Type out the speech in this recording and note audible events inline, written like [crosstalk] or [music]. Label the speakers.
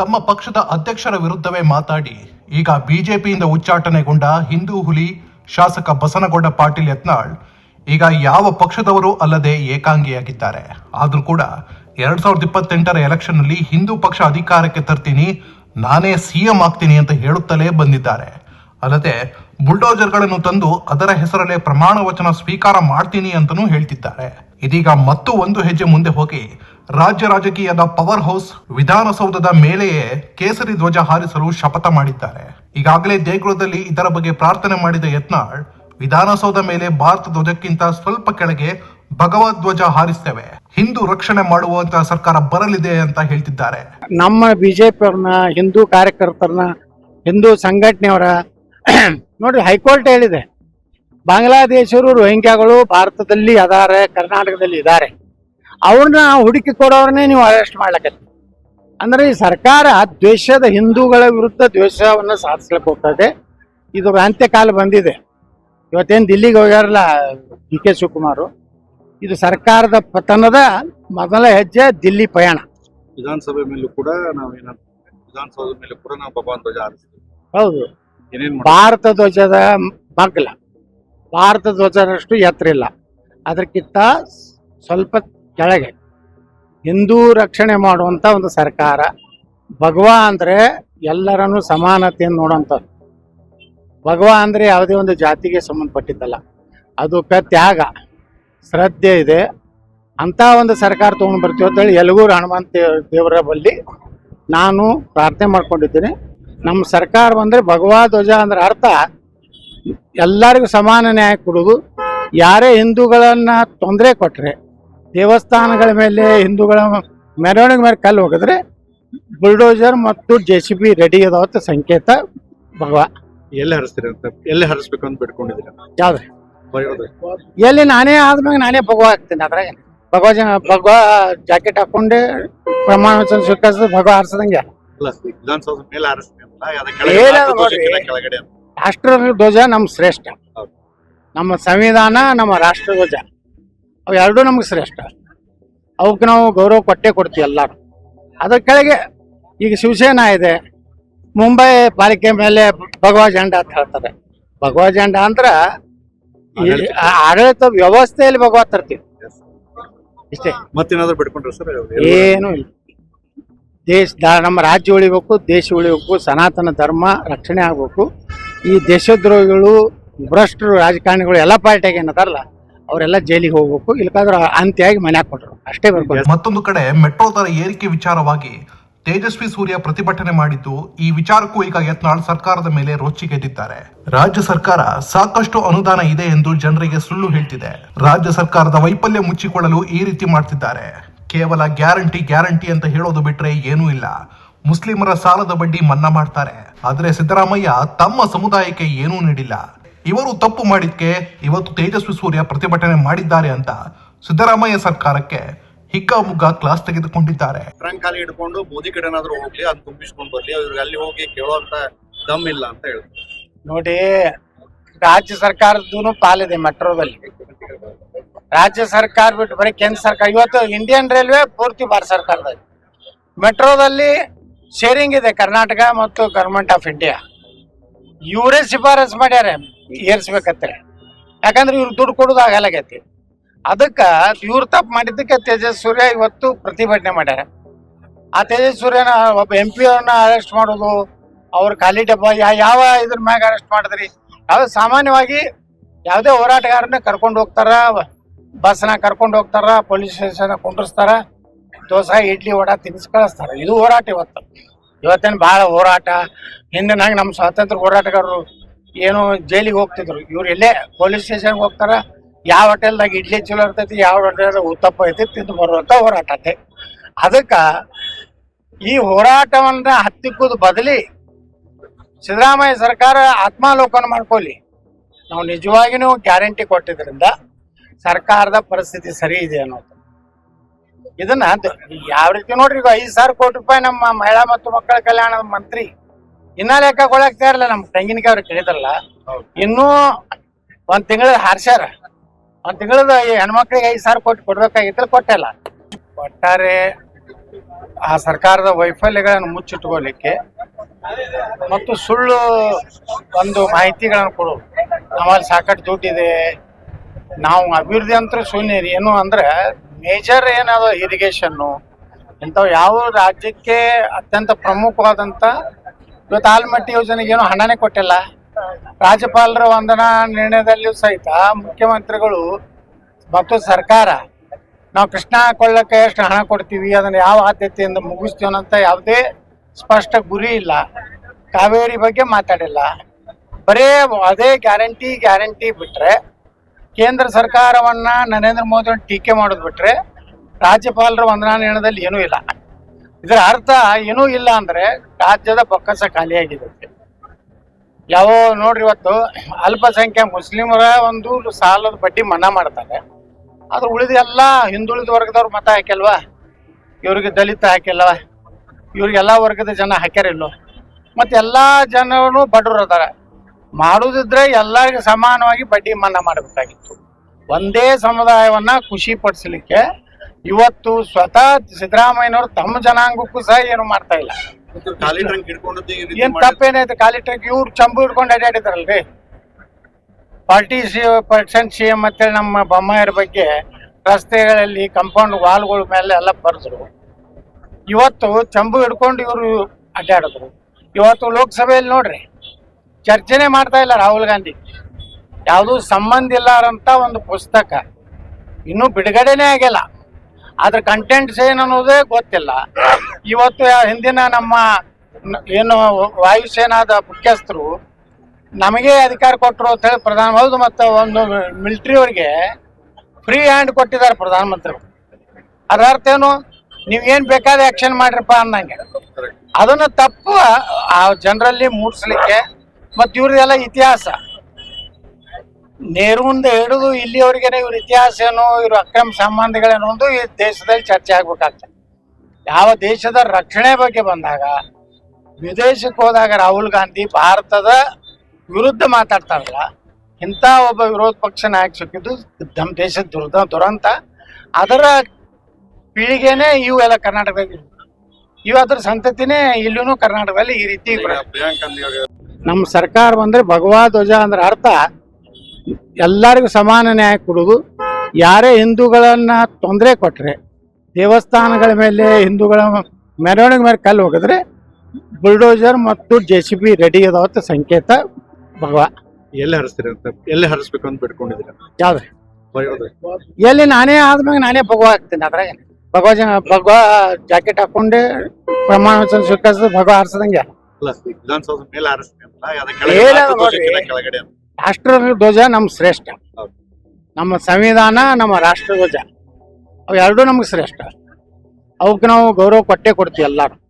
Speaker 1: ತಮ್ಮ ಪಕ್ಷದ ಅಧ್ಯಕ್ಷರ ವಿರುದ್ಧವೇ ಮಾತಾಡಿ. ಈಗ ಬಿಜೆಪಿಯಿಂದ ಉಚ್ಚಾಟನೆಗೊಂಡ ಹಿಂದೂ ಹುಲಿ ಶಾಸಕ ಬಸನಗೌಡ ಪಾಟೀಲ್ ಯತ್ನಾಳ್ ಈಗ ಯಾವ ಪಕ್ಷದವರು ಅಲ್ಲದೆ ಏಕಾಂಗಿಯಾಗಿದ್ದಾರೆ. ಆದರೂ ಕೂಡ ಎರಡ್ ಸಾವಿರದ ಇಪ್ಪತ್ತೆಂಟರ ಎಲೆಕ್ಷನ್ನಲ್ಲಿ ಹಿಂದೂ ಪಕ್ಷ ಅಧಿಕಾರಕ್ಕೆ ತರ್ತೀನಿ, ನಾನೇ ಸಿಎಂ ಆಗ್ತೀನಿ ಅಂತ ಹೇಳುತ್ತಲೇ ಬಂದಿದ್ದಾರೆ. ಅಲ್ಲದೆ ಬುಲ್ಡೋಜರ್ಗಳನ್ನು ತಂದು ಅದರ ಹೆಸರಲ್ಲೇ ಪ್ರಮಾಣ ವಚನ ಸ್ವೀಕಾರ ಮಾಡ್ತೀನಿ ಅಂತಲೂ ಹೇಳ್ತಿದ್ದಾರೆ. ಇದೀಗ ಮತ್ತೂ ಒಂದು ಹೆಜ್ಜೆ ಮುಂದೆ ಹೋಗಿ ರಾಜ್ಯ ರಾಜಕೀಯದ ಪವರ್ ಹೌಸ್ ವಿಧಾನಸೌಧದ ಮೇಲೆಯೇ ಕೇಸರಿ ಧ್ವಜ ಹಾರಿಸಲು ಶಪಥ ಮಾಡಿದ್ದಾರೆ. ಈಗಾಗಲೇ ದೇಗುಲದಲ್ಲಿ ಇದರ ಬಗ್ಗೆ ಪ್ರಾರ್ಥನೆ ಮಾಡಿದ ಯತ್ನಾಳ್, ವಿಧಾನಸೌಧ ಮೇಲೆ ಭಾರತ ಧ್ವಜಕ್ಕಿಂತ ಸ್ವಲ್ಪ ಕೆಳಗೆ ಭಗವದ್ ಧ್ವಜ ಹಾರಿಸ್ತೇವೆ. ಹಿಂದೂ ರಕ್ಷಣೆ ಮಾಡುವಂತಹ ಸರ್ಕಾರ ಬರಲಿದೆ ಅಂತ ಹೇಳ್ತಿದ್ದಾರೆ.
Speaker 2: ನಮ್ಮ ಬಿಜೆಪಿ ಅವ್ರನ್ನ ಹಿಂದೂ ಕಾರ್ಯಕರ್ತರನ್ನ, ಹಿಂದೂ ಸಂಘಟನೆಯವರ [clears throat] ನೋಡ್ರಿ ಹೈಕೋರ್ಟ್ ಹೇಳಿದೆ. ಬಾಂಗ್ಲಾದೇಶರು ರೋಹಿಂಗ್ಯಾಗಳು ಭಾರತದಲ್ಲಿ ಅದಾರೆ, ಕರ್ನಾಟಕದಲ್ಲಿ ಇದ್ದಾರೆ. ಅವ್ರನ್ನ ಹುಡುಕಿ ಕೊಡೋರನ್ನೇ ನೀವು ಅರೆಸ್ಟ್ ಮಾಡ್ಲಕತ್ತಿ ಅಂದ್ರೆ ಈ ಸರ್ಕಾರ ದ್ವೇಷದ ಹಿಂದೂಗಳ ವಿರುದ್ಧ ದ್ವೇಷವನ್ನು ಸಾಧಿಸ್ಲಿಕ್ಕೆ ಹೋಗ್ತದೆ. ಇದು ಅಂತ್ಯಕಾಲ ಬಂದಿದೆ. ಇವತ್ತೇನು ದಿಲ್ಲಿಗೆ ಹೋಗ್ಯಾರಲ್ಲ ಡಿ ಕೆ ಶಿವಕುಮಾರ್. ಇದು ಸರ್ಕಾರದ ಪತನದ ಮೊದಲ ಹೆಜ್ಜೆ ದಿಲ್ಲಿ ಪಯಣ.
Speaker 3: ವಿಧಾನಸಭೆ ಮೇಲೂ ಕೂಡ ವಿಧಾನಸೌಧ ಮೇಲೆ ಕೂಡ ನಾವು ಭಗವಾನ್ ಧ್ವಜ ಹಾರಿಸ್ತೀವಿ.
Speaker 2: ಹೌದು.
Speaker 3: ಏನೇನ್
Speaker 2: ಭಾರತ ಧ್ವಜದ ಮಗ್ಲ ಭಾರತ ಧ್ವಜದಷ್ಟು ಎತ್ತರಿಲ್ಲ ಅದಕ್ಕಿಂತ ಸ್ವಲ್ಪ ಕೆಳಗೆ. ಹಿಂದೂ ರಕ್ಷಣೆ ಮಾಡುವಂತ ಒಂದು ಸರ್ಕಾರ. ಭಗವಾ ಅಂದರೆ ಎಲ್ಲರನ್ನು ಸಮಾನತೆಯನ್ನು ನೋಡೋಂಥದ್ದು ಭಗವಾ ಅಂದರೆ ಯಾವುದೇ ಒಂದು ಜಾತಿಗೆ ಸಂಬಂಧಪಟ್ಟಿದ್ದಲ್ಲ. ಅದು ತ್ಯಾಗ ಶ್ರದ್ಧೆ ಇದೆ. ಅಂತ ಒಂದು ಸರ್ಕಾರ ತಗೊಂಡು ಬರ್ತೀವಿ ಅಂತೇಳಿ ಎಲ್ಲಗೂರು ಹನುಮಂತ ದೇವ್- ದೇವರ ಬಳಿ ನಾನು ಪ್ರಾರ್ಥನೆ ಮಾಡ್ಕೊಂಡಿದ್ದೀನಿ. ನಮ್ಮ ಸರ್ಕಾರ ಬಂದರೆ ಭಗವಾ ಧ್ವಜ ಅಂದ್ರೆ ಅರ್ಥ, ಎಲ್ಲರಿಗೂ ಸಮಾನ ನ್ಯಾಯ ಕೊಡುವುದು. ಯಾರೇ ಹಿಂದೂಗಳನ್ನು ತೊಂದರೆ ಕೊಟ್ರೆ ದೇವಸ್ಥಾನಗಳ ಮೇಲೆ ಹಿಂದೂಗಳ ಮೆರವಣಿಗೆ ಮೇಲೆ ಕಲ್ಲು ಹೋಗಿದ್ರೆ ಬುಲ್ಡೋಜರ್ ಮತ್ತು ಜೆ ಸಿ ಬಿ ರೆಡಿ ಅದಾವತ್ತ ಸಂಕೇತ ಭಗವಾ
Speaker 3: ಎಲ್ಲಿ ಹರಿಸ್ತೀರಿ ಅಂತ ಎಲ್ಲಿ ಹರಿಸ್ಬೇಕು ಅಂತ
Speaker 2: ಯಾವ್ದು
Speaker 3: ಬರೋದು
Speaker 2: ಎಲ್ಲಿ ನಾನೇ ಆದ್ಮೇಲೆ ನಾನೇ ಭಗವಾ ಆಗ್ತೀನಿ ಅದ್ರಾಗ. ಭಗವಾ ಜ ಭಗವಾ ಜಾಕೆಟ್ ಹಾಕೊಂಡೆ ಪ್ರಮಾಣ ವಚನ ಸ್ವೀಕರಿಸಿದ ಭಗವ ಹಾರಿಸದಂಗೆ ರಾಷ್ಟ್ರ ಧ್ವಜ ನಮ್ಮ ಶ್ರೇಷ್ಠ. ನಮ್ಮ ಸಂವಿಧಾನ ನಮ್ಮ ರಾಷ್ಟ್ರ ಧ್ವಜ ಅವು ಎರಡೂ ನಮ್ಗೆ ಶ್ರೇಷ್ಠ. ಅವಕ್ಕೆ ನಾವು ಗೌರವ ಕೊಟ್ಟೆ ಕೊಡ್ತೀವಿ ಎಲ್ಲರೂ. ಅದ್ರ ಕೆಳಗೆ ಈಗ ಶಿವಸೇನಾ ಇದೆ. ಮುಂಬೈ ಪಾಲಿಕೆ ಮೇಲೆ ಭಗವಾ ಜಂಡ ಅಂತ ಹೇಳ್ತಾರೆ. ಭಗವಾ ಜಂಡ ಅಂದ್ರೆ
Speaker 3: ಆಡಳಿತ.
Speaker 2: ವ್ಯವಸ್ಥೆಯಲ್ಲಿ ಭಗವಾ ತರ್ತೀವಿ. ಇಷ್ಟೇ.
Speaker 3: ಮತ್ತೇನಾದ್ರು ಬಿಟ್ಕೊಂಡ್ರೆ ಸರ್?
Speaker 2: ಏನು ಇಲ್ಲ. ದೇಶ ನಮ್ಮ ರಾಜ್ಯ ಉಳಿಬೇಕು ದೇಶ ಉಳಿಬೇಕು ಸನಾತನ ಧರ್ಮ ರಕ್ಷಣೆ ಆಗ್ಬೇಕು. ಈ ದೇಶದ್ರೋಹಿಗಳು ಭ್ರಷ್ಟರು ರಾಜಕಾರಣಿಗಳು ಎಲ್ಲ ಪಾರ್ಟಿಯಾಗಿ ಏನದಾರಲ್ಲ ಅವರೆಲ್ಲ ಜೈಲಿಗೆ ಹೋಗ್ಬೇಕು ಇಲ್ಕಾದ್ರೆ ಅಂತ್ಯಾಗಿ ಮನೆ ಕೊಟ್ಟರು ಅಷ್ಟೇ ಬರ್ಕೊಂಡು
Speaker 1: ಮತ್ತೊಂದು ಕಡೆ ಮೆಟ್ರೋ ದರ ಏರಿಕೆ ವಿಚಾರವಾಗಿ ತೇಜಸ್ವಿ ಸೂರ್ಯ ಪ್ರತಿಭಟನೆ ಮಾಡಿದ್ದು, ಈ ವಿಚಾರಕ್ಕೂ ಈಗ ಯತ್ನಾಳ್ ಸರ್ಕಾರದ ಮೇಲೆ ರೊಚ್ಚಿಗೆದ್ದಿದ್ದಾರೆ ರಾಜ್ಯ ಸರ್ಕಾರ ಸಾಕಷ್ಟು ಅನುದಾನ ಇದೆ ಎಂದು ಜನರಿಗೆ ಸುಳ್ಳು ಹೇಳ್ತಿದೆ. ರಾಜ್ಯ ಸರ್ಕಾರದ ವೈಫಲ್ಯ ಮುಚ್ಚಿಕೊಳ್ಳಲು ಈ ರೀತಿ ಮಾಡ್ತಿದ್ದಾರೆ. ಕೇವಲ ಗ್ಯಾರಂಟಿ ಗ್ಯಾರಂಟಿ ಅಂತ ಹೇಳೋದು ಬಿಟ್ರೆ ಏನೂ ಇಲ್ಲ. ಮುಸ್ಲಿಮರ ಸಾಲದ ಬಡ್ಡಿ ಮನ್ನಾ ಮಾಡ್ತಾರೆ. ಆದರೆ ಸಿದ್ದರಾಮಯ್ಯ ತಮ್ಮ ಸಮುದಾಯಕ್ಕೆ ಏನೂ ನೀಡಿಲ್ಲ. ಇವರು ತಪ್ಪು ಮಾಡಿದ್ಕೆ ಇವತ್ತು ತೇಜಸ್ವಿ ಸೂರ್ಯ ಪ್ರತಿಭಟನೆ ಮಾಡಿದ್ದಾರೆ ಅಂತ ಸಿದ್ದರಾಮಯ್ಯ ಸರ್ಕಾರಕ್ಕೆ ಹಿಗ್ಗಾಮುಗ್ಗಾ ಕ್ಲಾಸ್ ತೆಗೆದುಕೊಂಡಿದ್ದಾರೆ.
Speaker 3: ಟ್ರಂಕ್ ಖಾಲಿ ಹಿಡ್ಕೊಂಡು ಬೋಧಿ ಕಡೆ ಏನಾದ್ರು ಹೋಗ್ಲಿ ಅದ್ ತುಂಬಿಸ್ಕೊಂಡು ಬರ್ಲಿ ಅವ್ರಿಗೆ ಅಲ್ಲಿ ಹೋಗಿ ಕೇಳೋಂತ ದಮ್ ಇಲ್ಲ ಅಂತ ಹೇಳ್ತಾರೆ.
Speaker 2: ನೋಡಿ ರಾಜ್ಯ ಸರ್ಕಾರದ್ದು ಪಾಲಿದೆ ಮೆಟ್ರೋದಲ್ಲಿ. ರಾಜ್ಯ ಸರ್ಕಾರ ಬಿಟ್ಟು ಬರೀ ಕೇಂದ್ರ ಸರ್ಕಾರ ಇವತ್ತು ಇಂಡಿಯನ್ ರೈಲ್ವೆ ಪೂರ್ತಿ ಭಾರತ ಸರ್ಕಾರದಲ್ಲಿ. ಮೆಟ್ರೋದಲ್ಲಿ ಶೇರಿಂಗ್ ಇದೆ ಕರ್ನಾಟಕ ಮತ್ತು ಗವರ್ಮೆಂಟ್ ಆಫ್ ಇಂಡಿಯಾ ಇವರೇ ಶಿಫಾರಸ್ ಮಾಡ್ಯಾರ. ಏರ್ಸ್ಬೇಕಂತೇಳಿ ಯಾಕಂದ್ರೆ ಇವ್ರು ದುಡ್ಡು ಕೊಡೋದು ಆಗಲಾಗೈತಿ ಅದಕ್ಕ ಇವ್ರು ತಪ್ಪು ಮಾಡಿದ್ದಕ್ಕೆ ತೇಜಸ್ ಸೂರ್ಯ ಇವತ್ತು ಪ್ರತಿಭಟನೆ ಮಾಡ್ಯಾರ. ಆ ತೇಜಸ್ ಸೂರ್ಯನ ಒಬ್ಬ ಎಂ ಪಿ ಅವ್ರನ್ನ ಅರೆಸ್ಟ್ ಮಾಡೋದು, ಅವ್ರ ಖಾಲಿ ಡಬ್ಬ ಯಾವ ಇದ್ರ ಮ್ಯಾಗ ಅರೆಸ್ಟ್ ಮಾಡಿದ್ರಿ? ಯಾವ ಸಾಮಾನ್ಯವಾಗಿ ಯಾವುದೇ ಹೋರಾಟಗಾರನ ಕರ್ಕೊಂಡು ಹೋಗ್ತಾರ, ಬಸ್ನ ಕರ್ಕೊಂಡು ಹೋಗ್ತಾರ, ಪೊಲೀಸ್ ಸ್ಟೇಷನ್ ಕುಂಡ್ರಿಸ್ತಾರ, ದೋಸೆ, ಇಡ್ಲಿ, ವಡ ತಿನ್ನಿಸಿ ಕಳಿಸ್ತಾರ. ಇದು ಹೋರಾಟ ಇವತ್ತು. ಇವತ್ತೇನು ಭಾಳ ಹೋರಾಟ. ಹಿಂದಿನಾಗ ನಮ್ಮ ಸ್ವಾತಂತ್ರ್ಯ ಹೋರಾಟಗಾರರು ಏನು ಜೈಲಿಗೆ ಹೋಗ್ತಿದ್ರು. ಇವ್ರು ಎಲ್ಲೇ ಪೊಲೀಸ್ ಸ್ಟೇಷನ್ ಹೋಗ್ತಾರ, ಯಾವ ಹೋಟೆಲ್ದಾಗ ಇಡ್ಲಿ ಚಲೋ ಇರ್ತೈತಿ, ಯಾವ ಹೋಟೆಲ್ದಾಗ ಉತ್ತಪ್ಪ ಐತಿ, ತಿಂದು ಬರುವಂತ ಹೋರಾಟ ಐತೆ ಅದಕ್ಕ ಈ ಹೋರಾಟವನ್ನ ಹತ್ತಿಕ್ಕುದು ಬದಲಿ ಸಿದ್ದರಾಮಯ್ಯ ಸರ್ಕಾರ ಆತ್ಮಾಲೋಕನ ಮಾಡ್ಕೊಳ್ಳಿ ನಾವು ನಿಜವಾಗಿನೂ ಗ್ಯಾರಂಟಿ ಕೊಟ್ಟಿದ್ರಿಂದ ಸರ್ಕಾರದ ಪರಿಸ್ಥಿತಿ ಸರಿ ಇದೆ ಅನ್ನೋದು. ಇದನ್ನ ಯಾವ ರೀತಿ ನೋಡ್ರಿ, ಈಗ ಐದು ಸಾವಿರ ಕೋಟಿ ರೂಪಾಯಿ ನಮ್ಮ ಮಹಿಳಾ ಮತ್ತು ಮಕ್ಕಳ ಕಲ್ಯಾಣ ಮಂತ್ರಿ ಇನ್ನ ಲೆಕ್ಕ ಕೊಡಕ್ ಇರಲ್ಲ ನಮ್ ತೆಂಗಿನಕಾಯಿ ಅವ್ರಿಗೆ ಕೇಳಿದ್ರಲ್ಲ. ಇನ್ನೂ ಒಂದ್ ತಿಂಗಳ ಹಾರ್ಸ್ಯಾರ ಒಂದ್ ತಿಂಗಳದ ಹೆಣ್ಮಕ್ಳಿಗೆ ಐದ್ ಸಾವಿರ ಕೊಟ್ಟು ಕೊಡ್ಬೇಕಾಗಿತ್ತು ಕೊಟ್ಟಿಲ್ಲ. ಒಟ್ಟಾರೆ ಆ ಸರ್ಕಾರದ ವೈಫಲ್ಯಗಳನ್ನು ಮುಚ್ಚಿಟ್ಕೊಳ್ಲಿಕ್ಕೆ ಮತ್ತು ಸುಳ್ಳು ಒಂದು ಮಾಹಿತಿಗಳನ್ನು ಕೊಡು. ನಮ್ಮಲ್ಲಿ ಸಾಕಷ್ಟು ದುಡ್ಡಿದೆ. ನಾವು ಅಭಿವೃದ್ಧಿ ಅಂತ ಶೂನ್ಯ. ಏನು ಅಂದ್ರೆ ಮೇಜರ್ ಏನದ ಇರಿಗೇಷನ್ನು ಇಂಥವು ಯಾವ ರಾಜ್ಯಕ್ಕೆ ಅತ್ಯಂತ ಪ್ರಮುಖವಾದಂಥ ಇವತ್ತು ಆಲ್ಮಟ್ಟಿ ಯೋಜನೆಗೆ ಏನು ಹಣನೇ ಕೊಟ್ಟಿಲ್ಲ. ರಾಜ್ಯಪಾಲರ ವಂದನಾ ನಿರ್ಣಯದಲ್ಲಿಯೂ ಸಹಿತ ಮುಖ್ಯಮಂತ್ರಿಗಳು ಮತ್ತು ಸರ್ಕಾರ, ನಾವು ಕೃಷ್ಣ ಕೊಳ್ಳಕ್ಕೆ ಎಷ್ಟು ಹಣ ಕೊಡ್ತೀವಿ, ಅದನ್ನು ಯಾವ ಆದ್ಯತೆಯಿಂದ ಮುಗಿಸ್ತೀವಿ ಅನ್ನೋಂಥ ಯಾವುದೇ ಸ್ಪಷ್ಟ ಗುರಿ ಇಲ್ಲ. ಕಾವೇರಿ ಬಗ್ಗೆ ಮಾತಾಡಿಲ್ಲ. ಬರೇ ಅದೇ ಗ್ಯಾರಂಟಿ ಗ್ಯಾರಂಟಿ ಬಿಟ್ರೆ ಕೇಂದ್ರ ಸರ್ಕಾರವನ್ನ ನರೇಂದ್ರ ಮೋದಿ ಟೀಕೆ ಮಾಡೋದು ಬಿಟ್ರೆ ರಾಜ್ಯಪಾಲರ ವಂದನಾ ನಿರ್ಣಯದಲ್ಲಿ ಏನೂ ಇಲ್ಲ. ಇದರ ಅರ್ಥ ಏನೂ ಇಲ್ಲ ಅಂದ್ರೆ ರಾಜ್ಯದ ಬೊಕ್ಕಸ ಖಾಲಿಯಾಗಿದೆ ಯಾವ ನೋಡ್ರಿ ಇವತ್ತು ಅಲ್ಪಸಂಖ್ಯಾ ಮುಸ್ಲಿಮರ ಒಂದು ಸಾಲದ ಬಡ್ಡಿ ಮನ್ನಾ ಮಾಡ್ತಾರೆ. ಆದ್ರೆ ಉಳಿದ ಎಲ್ಲ ಹಿಂದುಳಿದ ವರ್ಗದವ್ರು ಮತ ಹಾಕಲ್ವಾ ಇವ್ರಿಗೆ ದಲಿತ ಹಾಕಿಲ್ಲವ ಇವ್ರಿಗೆಲ್ಲ ವರ್ಗದ ಜನ ಹಾಕ್ಯಾರಿಲ್ಲ? ಮತ್ತೆ ಎಲ್ಲಾ ಜನರು ಬಡವರು ಅದಾರ. ಮಾಡುದಿದ್ರೆ ಎಲ್ಲರಿಗೂ ಸಮಾನವಾಗಿ ಬಡ್ಡಿ ಮನ್ನಾ ಮಾಡಬೇಕಾಗಿತ್ತು. ಒಂದೇ ಸಮುದಾಯವನ್ನ ಖುಷಿ ಪಡಿಸಲಿಕ್ಕೆ ಇವತ್ತು ಸ್ವತಃ ಸಿದ್ದರಾಮಯ್ಯನವರು ತಮ್ಮ ಜನಾಂಗಕ್ಕೂ ಸಹ ಏನು ಮಾಡ್ತಾ ಇಲ್ಲ. ಏನ್ ತಪ್ಪೇನೈತೆ ಖಾಲಿ ಟ್ರಕ್ ಇವ್ರು ಚಂಬು ಹಿಡ್ಕೊಂಡು ಅಡ್ಡಾಡಿದಾರಲ್ರಿ party C percent C M ಅಂತೇಳಿ ನಮ್ಮ ಬೊಮ್ಮಾಯರ ಬಗ್ಗೆ ರಸ್ತೆಗಳಲ್ಲಿ ಕಂಪೌಂಡ್ ವಾಲ್ಗಳ ಮೇಲೆ ಎಲ್ಲ ಬರೆದ್ರು. ಇವತ್ತು ಚಂಬು ಹಿಡ್ಕೊಂಡು ಇವರು ಅಡ್ಡಾಡಿದ್ರು ಇವತ್ತು ಲೋಕಸಭೆಯಲ್ಲಿ ನೋಡ್ರಿ ಚರ್ಚೆನೆ ಮಾಡ್ತಾ ಇಲ್ಲ ರಾಹುಲ್ ಗಾಂಧಿ. ಯಾವುದೂ ಸಂಬಂಧ ಇಲ್ಲಾರಂತ ಒಂದು ಪುಸ್ತಕ. ಇನ್ನೂ ಬಿಡುಗಡೆನೆ ಆಗಿಲ್ಲ. ಅದ್ರ ಕಂಟೆಂಟ್ಸ್ ಏನು ಅನ್ನೋದೇ ಗೊತ್ತಿಲ್ಲ. ಇವತ್ತು ಹಿಂದಿನ ನಮ್ಮ ಏನು ವಾಯುಸೇನಾದ ಮುಖ್ಯಸ್ಥರು ನಮಗೆ ಅಧಿಕಾರ ಕೊಟ್ಟರು ಅಂತ ಹೇಳಿ ಪ್ರಧಾನ ಹೌದು ಮತ್ತು ಒಂದು ಮಿಲಿಟರಿ ಅವರಿಗೆ ಫ್ರೀ ಹ್ಯಾಂಡ್ ಕೊಟ್ಟಿದ್ದಾರೆ ಪ್ರಧಾನಮಂತ್ರಿ ಅದರ ಅರ್ಥ ಏನು? ನೀವು ಏನು ಬೇಕಾದ ಆ್ಯಕ್ಷನ್ ಮಾಡ್ರಪ್ಪ ಅನ್ನಂಗೆ.
Speaker 3: ಅದನ್ನು
Speaker 2: ಅದನ್ನ ತಪ್ಪು ಆ ಜನರಲ್ಲಿ ಮೂಡಿಸ್ಲಿಕ್ಕೆ ಮತ್ತು ಇವ್ರದ್ದೆಲ್ಲ ಇತಿಹಾಸ. ನೆಹರುವಿಂದ ಹಿಡಿದು ಇಲ್ಲಿವರೆಗೆ ಇವ್ರ ಇತಿಹಾಸ ಏನು ಇವ್ರ ಅಕ್ರಮ ಸಂಬಂಧಗಳೇನು ಒಂದು ಈ ದೇಶದಲ್ಲಿ ಚರ್ಚೆ ಆಗ್ಬೇಕಾಗ್ತದೆ. ಯಾವ ದೇಶದ ರಕ್ಷಣೆ ಬಗ್ಗೆ ಬಂದಾಗ ವಿದೇಶಕ್ಕೆ ಹೋದಾಗ ರಾಹುಲ್ ಗಾಂಧಿ ಭಾರತದ ವಿರುದ್ಧ ಮಾತಾಡ್ತಾರಲ್ಲ ಇಂಥ ಒಬ್ಬ ವಿರೋಧ ಪಕ್ಷ ನಾಯಕ ಸಿಕ್ಕಿದ್ದು ನಮ್ಮ ದೇಶದ ದುರ್ದ ದುರಂತ. ಅದರ ಪೀಳಿಗೆನೇ ಇವು ಎಲ್ಲ ಕರ್ನಾಟಕದಾಗ ಇವು. ಅದರ ಸಂತತಿನೇ ಇಲ್ಲೂ ಕರ್ನಾಟಕದಲ್ಲಿ ಈ ರೀತಿ ನಮ್ಮ ಸರ್ಕಾರ ಬಂದ್ರೆ ಭಗವಾ ಧ್ವಜ ಅಂದ್ರೆ ಅರ್ಥ. ಎಲ್ಲರಿಗೂ ಸಮಾನ ನ್ಯಾಯ ಕೊಡುವುದು. ಯಾರೇ ಹಿಂದೂಗಳನ್ನ ತೊಂದರೆ ಕೊಟ್ರೆ ದೇವಸ್ಥಾನಗಳ ಮೇಲೆ ಹಿಂದೂಗಳ ಮೆರವಣಿಗೆ ಮೇಲೆ ಕಲ್ಲು ಹೋಗಿದ್ರೆ ಬುಲ್ಡೋಜರ್ ಮತ್ತು ಜೆ ಸಿ ಬಿ ರೆಡಿ ಅದಾವತ್ತ ಸಂಕೇತ ಭಗವ.
Speaker 3: ಎಲ್ಲಿ ಹರಿಸ್ತೀರಿ ಅಂತ ಎಲ್ಲಿ ಹರಿಸ್ಬೇಕು ಅಂತ ಬಿಟ್ಕೊಂಡಿದ್ದೀರ?
Speaker 2: ಯಾವ್ದು ಎಲ್ಲಿ ನಾನೇ ಆದ್ಮೇಲೆ ನಾನೇ ಭಗವ ಆಗ್ತೀನಿ ಅದ್ರಾಗ. ಭಗವ ಜ ಭಗವಾ ಜಾಕೆಟ್ ಹಾಕೊಂಡೆ ಪ್ರಮಾಣ ವಚನ ಸ್ವೀಕರಿಸಿದ ಭಗವ ಹಾರಿಸದಂಗೆ.
Speaker 3: ಅಲ್ಲ ವಿಧಾನಸೌಧ ಮೇಲೆ ಹರಿಸ್ತೀನಿ ಅಂತ. ಕೆಳಗಡೆ
Speaker 2: ರಾಷ್ಟ್ರ ಧ್ವಜ ನಮ್ಮ ಶ್ರೇಷ್ಠ. ನಮ್ಮ ಸಂವಿಧಾನ ನಮ್ಮ ರಾಷ್ಟ್ರ ಧ್ವಜ. ಅವೆರಡೂ ನಮ್ಗೆ ಶ್ರೇಷ್ಠ. ಅವಕ್ಕೆ ನಾವು ಗೌರವ ಕೊಟ್ಟೆ ಕೊಡ್ತೀವಿ ಎಲ್ಲರೂ.